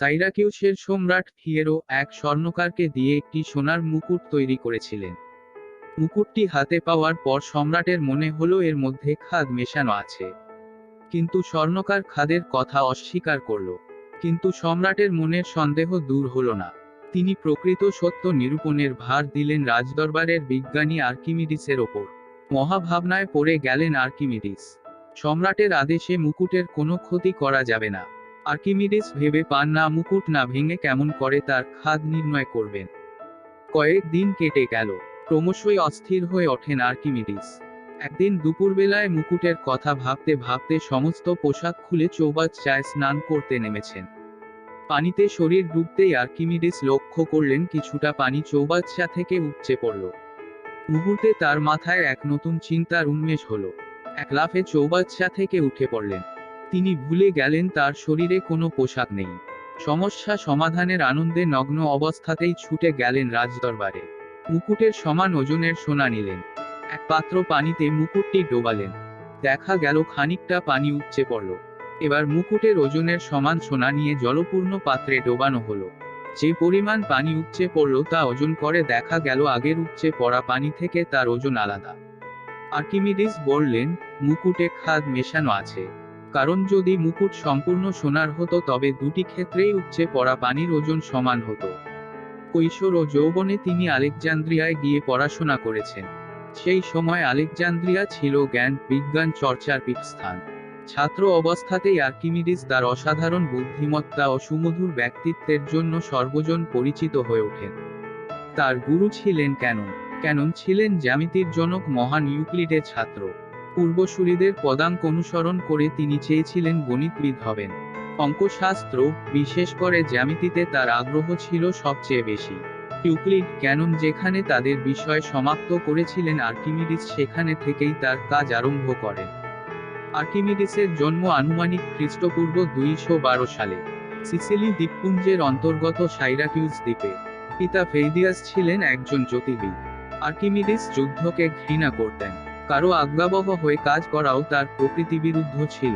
সাইরাকিউসের সম্রাট হিয়েরো এক স্বর্ণকারকে দিয়ে একটি সোনার মুকুট তৈরি করেছিলেন। মুকুটটি হাতে পাওয়ার পর সম্রাটের মনে হলো এর মধ্যে খাদ মেশানো আছে। কিন্তু স্বর্ণকার খাদের কথা অস্বীকার করল। কিন্তু সম্রাটের মনের সন্দেহ দূর হলো না। তিনি প্রকৃত সত্য নিরূপণের ভার দিলেন রাজদরবারের বিজ্ঞানী আর্কিমিডিসের ওপর। মহাভাবনায় পড়ে গেলেন আর্কিমিডিস। সম্রাটের আদেশে মুকুটের কোনো ক্ষতি করা যাবে না। আর্কিমিডিস ভেবে পান না, মুকুট না ভেঙে কেমন করে তার খাদ নির্ণয় করবেন? কয়েক দিন কেটে গেল। ক্রমশই অস্থির হয়ে ওঠেন আর্কিমিডিস। একদিন দুপুরবেলায় মুকুটের কথা ভাবতে ভাবতে সমস্ত পোশাক খুলে চৌবাচ্চায় স্নান করতে নেমেছেন। পানিতে শরীর ডুবতেই আর্কিমিডিস লক্ষ্য করলেন কিছুটা পানি চৌবাচ্চা থেকে উপচে পড়ল। মুহূর্তে তার মাথায় এক নতুন চিন্তার উন্মেষ হলো। এক লাফে চৌবাচ্চা থেকে উঠে পড়লেন। তিনি ভুলে গেলেন তার শরীরে কোনো পোশাক নেই। সমস্যা সমাধানের আনন্দে নগ্ন অবস্থাতেই ছুটে গেলেন রাজদরবারে। মুকুটের সমান ওজনের সোনা নিলেন। এক পাত্র পানিতে মুকুটটি ডোবালেন। দেখা গেল খানিকটা পানি উপচে পড়ল। এবার মুকুটের ওজনের সমান সোনা নিয়ে জলপূর্ণ পাত্রে ডোবানো হলো। যে পরিমাণ পানি উপচে পড়ল তা ওজন করে দেখা গেল আগের উপচে পড়া পানি থেকে তার ওজন আলাদা। আর্কিমিডিস বললেন, মুকুটে খাদ মেশানো আছে। কারণ যদি মুকুট সম্পূর্ণ সোনার হতো তবে দুটি ক্ষেত্রেই উপচে পড়া পানির ওজন সমান হতো। কৈশোর ও যৌবনে তিনি আলেকজান্দ্রিয়ায় গিয়ে পড়াশোনা করেছেন। সেই সময় আলেকজান্দ্রিয়া ছিল জ্ঞান, বিজ্ঞান চর্চার পীঠস্থান। ছাত্র অবস্থাতেই আর্কিমিডিস তার অসাধারণ বুদ্ধিমত্তা ও সুমধুর ব্যক্তিত্বের জন্য সর্বজন পরিচিত হয়ে ওঠেন। তার গুরু ছিলেন ক্যানন। ক্যানন ছিলেন জ্যামিতির জনক মহান ইউক্লিডের ছাত্র। পূর্বসূরিদের পদাঙ্ক অনুসরণ করে তিনি চেয়েছিলেন গণিতবিদ হবেন। অঙ্কশাস্ত্র, বিশেষ করে জ্যামিতিতে তার আগ্রহ ছিল সবচেয়ে বেশি। ইউক্লিড ক্যানন যেখানে তাদের বিষয় সমাপ্ত করেছিলেন আর্কিমিডিস সেখানে থেকেই তার কাজ আরম্ভ করেন। আর্কিমিডিসের জন্ম আনুমানিক খ্রিস্টপূর্ব দুইশো বারো সালে। সিসিলি দ্বীপপুঞ্জের অন্তর্গত সাইরাকিউস দ্বীপে। পিতা ফেইদিয়াস ছিলেন একজন জ্যোতির্বিদ। আর্কিমিডিস যুদ্ধকে ঘৃণা করতেন। কারও আজ্ঞাবহ হয়ে কাজ করাও তার প্রকৃতি বিরুদ্ধ ছিল।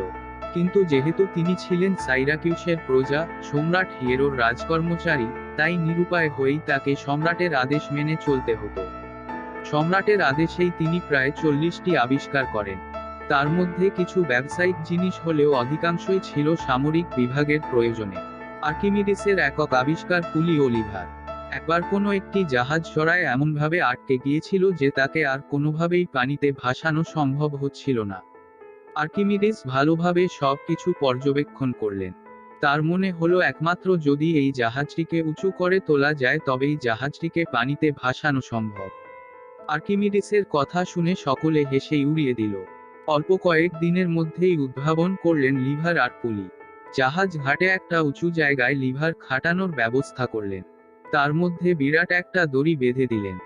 কিন্তু যেহেতু তিনি ছিলেন সাইরাকিউসের প্রজা, সম্রাট হিয়েরোর রাজকর্মচারী, তাই নিরুপায় হয়েই তাকে সম্রাটের আদেশ মেনে চলতে হতো। সম্রাটের আদেশেই তিনি প্রায় চল্লিশটি আবিষ্কার করেন। তার মধ্যে কিছু ব্যবসায়িক জিনিস হলেও অধিকাংশই ছিল সামরিক বিভাগের প্রয়োজনে। আর্কিমিডিসের একক আবিষ্কার পুলি ও লিভার। একবার কোনো একটি জাহাজ চড়ায় এমনভাবে আটকে গিয়েছিল যে তাকে আর কোনোভাবেই পানিতে ভাসানো সম্ভব হচ্ছিল না। আর্কিমিডিস ভালোভাবে সব কিছু পর্যবেক্ষণ করলেন। তার মনে হলো, একমাত্র যদি এই জাহাজটিকে উঁচু করে তোলা যায়, তবেই জাহাজটিকে পানিতে ভাসানো সম্ভব। আর্কিমিডিসের কথা শুনে সকলে হেসে উড়িয়ে দিল। অল্প কয়েক দিনের মধ্যেই উদ্ভাবন করলেন লিভার আর পুলি। জাহাজ ঘাটে একটা উঁচু জায়গায় লিভার খাটানোর ব্যবস্থা করলেন। তার মধ্যে বিরাট একটা দড়ি বেঁধে দিলেন।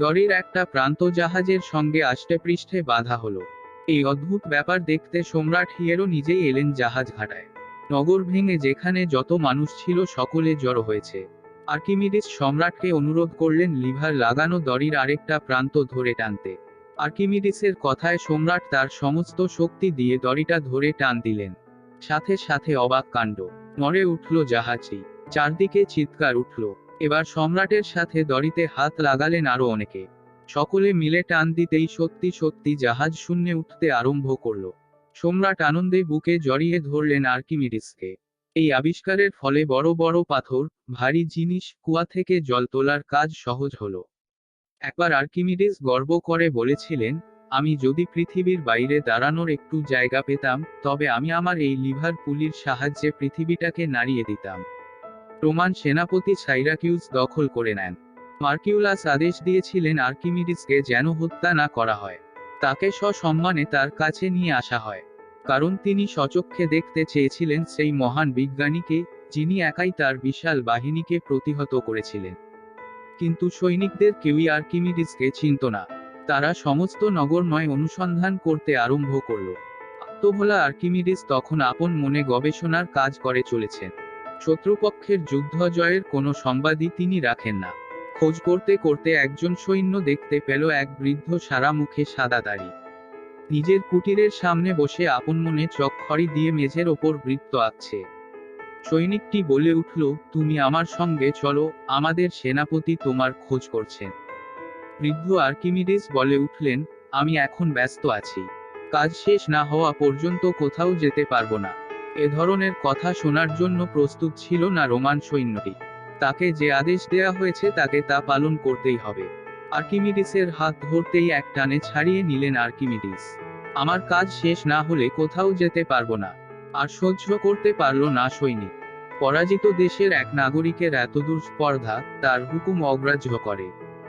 দড়ির একটা প্রান্ত জাহাজের সঙ্গে আষ্টে পৃষ্ঠে বাঁধা হলো। এই অদ্ভুত ব্যাপার দেখতে সম্রাট হিয়েরো নিজেই এলেন জাহাজ ঘাটায়। নগর ভেঙে যেখানে যত মানুষ ছিল সকলে জড়ো হয়েছে। আর্কিমিডিস সম্রাটকে অনুরোধ করলেন লিভার লাগানো দড়ির আরেকটা প্রান্ত ধরে টানতে। আর্কিমিডিসের কথায় সম্রাট তার সমস্ত শক্তি দিয়ে দড়িটা ধরে টান দিলেন। সাথে সাথে অবাক কাণ্ড। নড়ে উঠল জাহাজটি। চারদিকে চিৎকার উঠল। এবার সম্রাটের সাথে দড়িতে হাত লাগালেন আরও অনেকে। সকলে মিলে টান দিতেই সত্যি সত্যি জাহাজ শূন্যে উঠতে আরম্ভ করল। সম্রাট আনন্দে বুকে জড়িয়ে ধরলেন আর্কিমিডিসকে। এই আবিষ্কারের ফলে বড় বড় পাথর, ভারী জিনিস, কুয়া থেকে জল তোলার কাজ সহজ হলো। একবার আর্কিমিডিস গর্ব করে বলেছিলেন, আমি যদি পৃথিবীর বাইরে দাঁড়ানোর একটু জায়গা পেতাম, তবে আমি আমার এই লিভার পুলির সাহায্যে পৃথিবীটাকে নাড়িয়ে দিতাম। রোমান সেনাপতি সাইরাকিউস দখল করে নেন। মার্কিউলাস আদেশ দিয়েছিলেন আর্কিমিডিসকে যেন হত্যা না করা হয়। তাকে সসম্মানে তার কাছে নিয়ে আসা হয়। কারণ তিনি সচক্ষে দেখতে চেয়েছিলেন সেই মহান বিজ্ঞানীকে, যিনি একাই তার বিশাল বাহিনীকে প্রতিহত করেছিলেন। কিন্তু সৈনিকদের কেউই আর্কিমিডিসকে চিনত না। তারা সমস্ত নগরময় অনুসন্ধান করতে আরম্ভ করল। আত্মভোলা আর্কিমিডিস তখন আপন মনে গবেষণার কাজ করে চলেছেন। শত্রুপক্ষের যুদ্ধ জয়ের কোনো সংবাদই তিনি রাখেন না। খোঁজ করতে করতে একজন সৈন্য দেখতে পেল এক বৃদ্ধ সারা মুখে সাদা দাড়ি। নিজের কুটিরের সামনে বসে আপন মনে চক দিয়ে মেঝের ওপর বৃত্ত আঁকছে। সৈনিকটি বলে উঠল, তুমি আমার সঙ্গে চলো, আমাদের সেনাপতি তোমার খোঁজ করছেন। বৃদ্ধ আর্কিমিডিস বলে উঠলেন, আমি এখন ব্যস্ত আছি। কাজ শেষ না হওয়া পর্যন্ত কোথাও যেতে পারব না। এ ধরনের কথা শোনার জন্য প্রস্তুত ছিল না রোমান সৈন্যটি। তাকে যে আদেশ দেয়া হয়েছে তাকে তা পালন করতেই হবে। আর্কিমিডিসের হাত ধরতেই এক টানে ছাড়িয়ে নিলেন আর্কিমিডিস। আমার কাজ শেষ না হলে কোথাও যেতে পারব না, আর সহ্য করতে পারল না সৈনিক। পরাজিত দেশের এক নাগরিকের এতদূর স্পর্ধা তার হুকুম অগ্রাহ্য করে।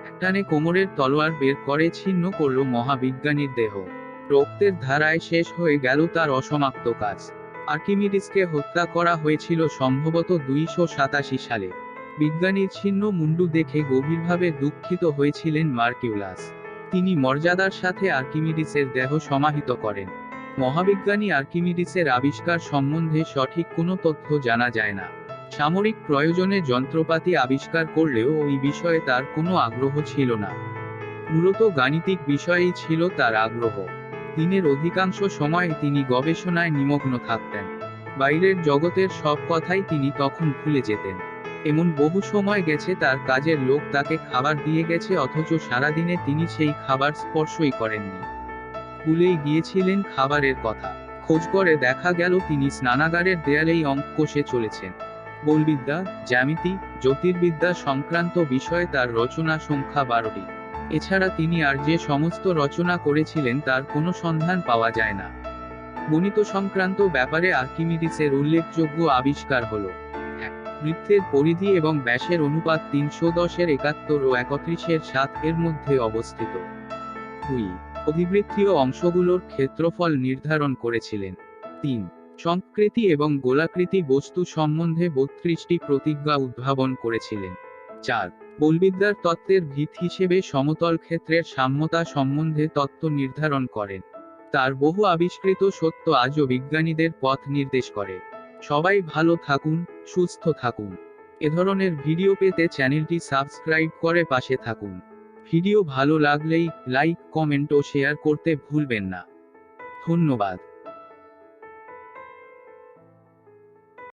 একটানে কোমরের তলোয়ার বের করে ছিন্ন করল মহাবিজ্ঞানীর দেহ। রক্তের ধারায় শেষ হয়ে গেল তার অসমাপ্ত কাজ। আর্কিমিডিসকে হত্যা করা হয়েছিল সম্ভবত দুইশো সাতাশি সালে। বিজ্ঞানীর ছিন্ন মুন্ডু দেখে গভীরভাবে দুঃখিত হয়েছিলেন মার্কিউলাস। তিনি মর্যাদার সাথে আর্কিমিডিসের দেহ সমাহিত করেন। মহাবিজ্ঞানী আর্কিমিডিসের আবিষ্কার সম্বন্ধে সঠিক কোনো তথ্য জানা যায় না। সামরিক প্রয়োজনে যন্ত্রপাতি আবিষ্কার করলেও ওই বিষয়ে তার কোনো আগ্রহ ছিল না। মূলত গাণিতিক বিষয়েই ছিল তার আগ্রহ। দিনের অধিকাংশ সময় তিনি গবেষণায় নিমগ্ন থাকতেন। বাইরের জগতের সব কথাই তিনি তখন ভুলে যেতেন। এমন বহু সময় গেছে তার কাজের লোক তাকে খাবার দিয়ে গেছে অথচ সারাদিনে তিনি সেই খাবার স্পর্শই করেননি। ভুলেই গিয়েছিলেন খাবারের কথা। খোঁজ করে দেখা গেল তিনি স্নানাগারের দেয়ালেই অঙ্ক কষে চলেছেন। বলবিদ্যা, জ্যামিতি, জ্যোতির্বিদ্যা সংক্রান্ত বিষয়ে তার রচনা সংখ্যা বারোটি। এছাড়া তিনি আর যে সমস্ত রচনা করেছিলেন তার কোনো সন্ধান পাওয়া যায় না। গণিত সংক্রান্ত ব্যাপারে আর্কিমিডিসের উল্লেখযোগ্য আবিষ্কার হল বৃত্তের পরিধি এবং ব্যাসের অনুপাত তিনশো দশের একাত্তর ও একত্রিশের সাত এর মধ্যে অবস্থিত। দুই অধিবৃত্তীয় অংশগুলোর ক্ষেত্রফল নির্ধারণ করেছিলেন। তিন, সংকৃতি এবং গোলাকৃতি বস্তু সম্বন্ধে বত্রিশটি প্রতিজ্ঞা উদ্ভাবন করেছিলেন। চার বলবিদ্যার তত্ত্বের ভিত হিসেবে সমতল ক্ষেত্রের সাম্যতা সম্বন্ধে তত্ত্ব নির্ধারণ করেন। তার বহু আবিষ্কৃত সত্য আজও বিজ্ঞানীদের পথ নির্দেশ করে। সবাই ভালো থাকুন, সুস্থ থাকুন। এ ধরনের ভিডিও পেতে চ্যানেলটি সাবস্ক্রাইব করে পাশে থাকুন। ভিডিও ভালো লাগলেই লাইক, কমেন্ট ও শেয়ার করতে ভুলবেন না। ধন্যবাদ।